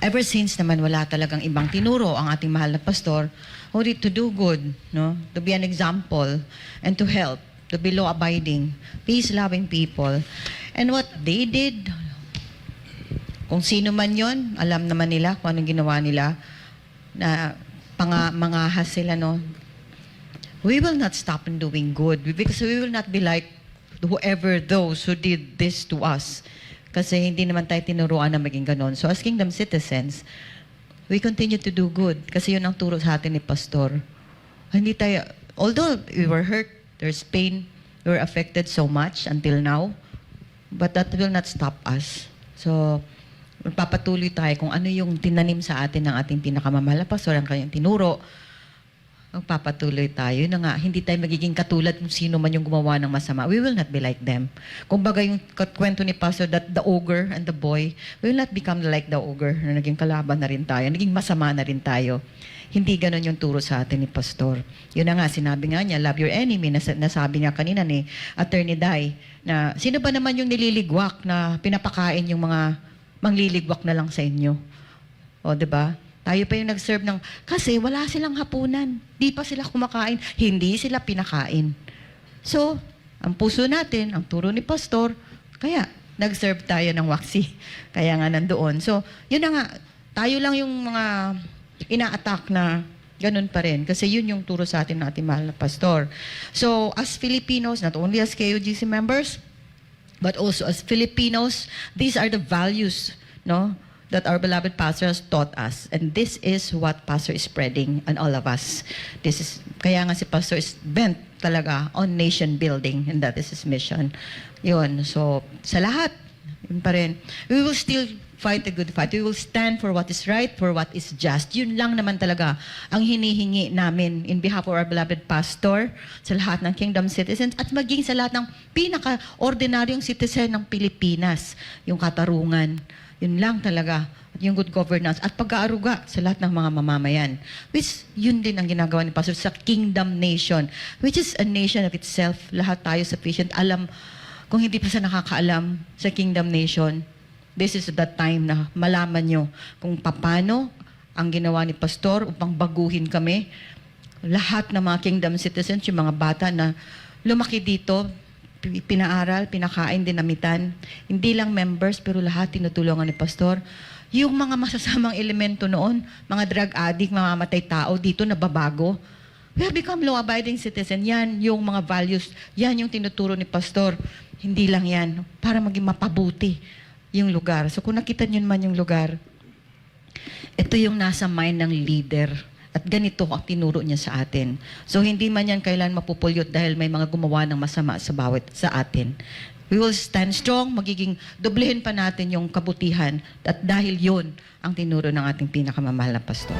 ever since naman wala talagang ibang tinuro ang ating mahal na pastor, only to do good, no? To be an example and to help, to be law-abiding, peace-loving people. And what they did, kung sino man yon, alam naman nila kung anong ginawa nila, na panga, mangahas sila, no? We will not stop in doing good because we will not be like whoever those who did this to us. Kasi hindi naman tayo tinuruan na maging ganon. So as kingdom citizens, we continue to do good kasi yun ang turo sa atin ni Pastor. Hindi tayo, although we were hurt, there's pain, we were affected so much until now, but that will not stop us. So, magpapatuloy tayo kung ano yung tinanim sa atin ng ating pinakamamahal na pastor, ang kanyang tinuro, magpapatuloy tayo na nga, hindi tayo magiging katulad kung sino man yung gumawa ng masama. We will not be like them. Kung baga yung kwento ni Pastor that the ogre and the boy, we will not become like the ogre na naging kalaban na rin tayo, naging masama na rin tayo. Hindi ganon yung turo sa atin ni Pastor. Yun na nga, sinabi nga niya, love your enemy, nas- nasabi nga kanina ni Attorney Dai, na sino ba naman yung nililigwak na pinapakain yung mga mangliligwak na lang sa inyo? O, di ba? Tayo pa yung nag-serve ng, kasi wala silang hapunan. Di pa sila kumakain. Hindi sila pinakain. So, ang puso natin, ang turo ni Pastor, kaya nag-serve tayo ng waksi. Kaya nga nandoon. So, yun na nga, tayo lang yung mga ina-attack na ganun pa rin. Kasi yun yung turo sa atin ng ating mahal na Pastor. So, as Filipinos, not only as KOGC members, but also as Filipinos, these are the values, no, that our beloved pastor has taught us. And this is what pastor is spreading on all of us. This is, kaya nga si pastor is bent talaga on nation building and that is his mission. Yun. So, sa lahat, yun pa rin. We will still fight a good fight. We will stand for what is right, for what is just. Yun lang naman talaga ang hinihingi namin in behalf of our beloved pastor, sa lahat ng kingdom citizens, at maging sa lahat ng pinaka-ordinaryong citizen ng Pilipinas. Yung katarungan. Yun lang talaga. Yung good governance. At pag-aaruga sa lahat ng mga mamamayan. Which yun din ang ginagawa ni Pastor sa kingdom nation. Which is a nation of itself. Lahat tayo sufficient. Alam, kung hindi pa sa nakakaalam sa kingdom nation, this is the time na malaman nyo kung paano ang ginawa ni Pastor upang baguhin kami. Lahat ng mga kingdom citizens, yung mga bata na lumaki dito, pi- pinaaral, pinakain, dinamitan. Hindi lang members, pero lahat tinutulungan ni Pastor. Yung mga masasamang elemento noon, mga drug addict, mga matay tao dito, nababago. We have become law-abiding citizen. Yan yung mga values. Yan yung tinuturo ni Pastor. Hindi lang yan. Para maging mapabuti yung lugar. So kung nakita nyo naman yung lugar, ito yung nasa mind ng leader. At ganito ang tinuro niya sa atin. So hindi man yan kailan mapupulyot dahil may mga gumawa ng masama sa bawat sa atin. We will stand strong, magiging doblehin pa natin yung kabutihan at dahil yun ang tinuro ng ating pinakamamahal na pastor.